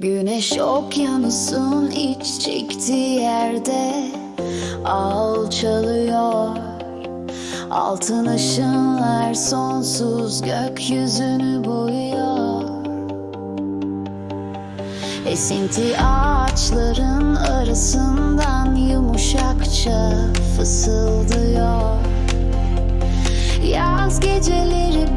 Güneş okyanusun iç çektiği yerde alçalıyor. Altın ışınlar sonsuz gökyüzünü boyuyor. Esinti ağaçların arasından yumuşakça fısıldıyor. Yaz geceleri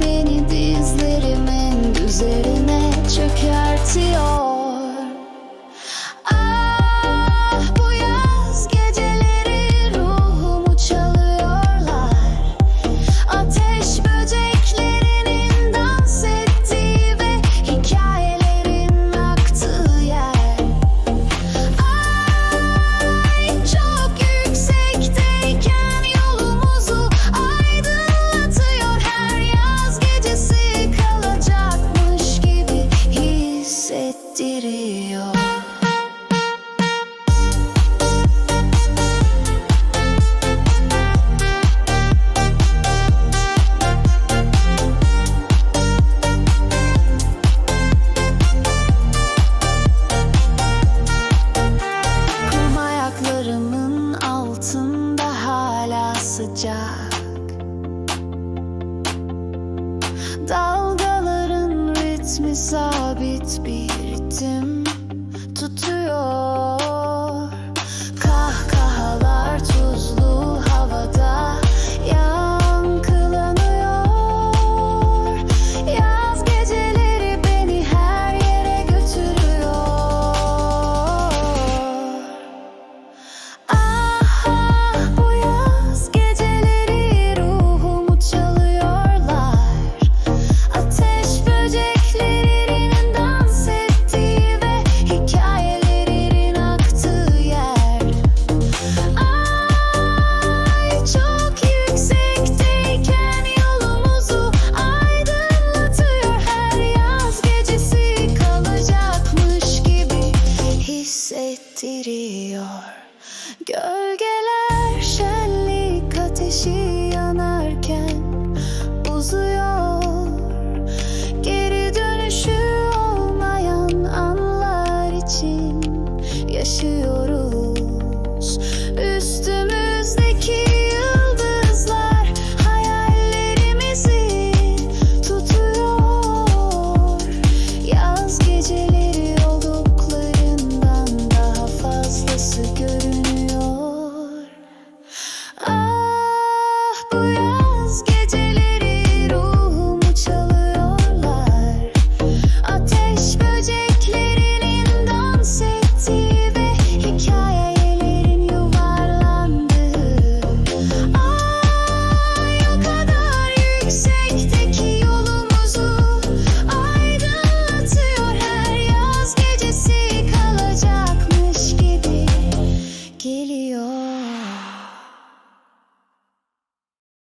Nefes sabit bir ritim tutuyor.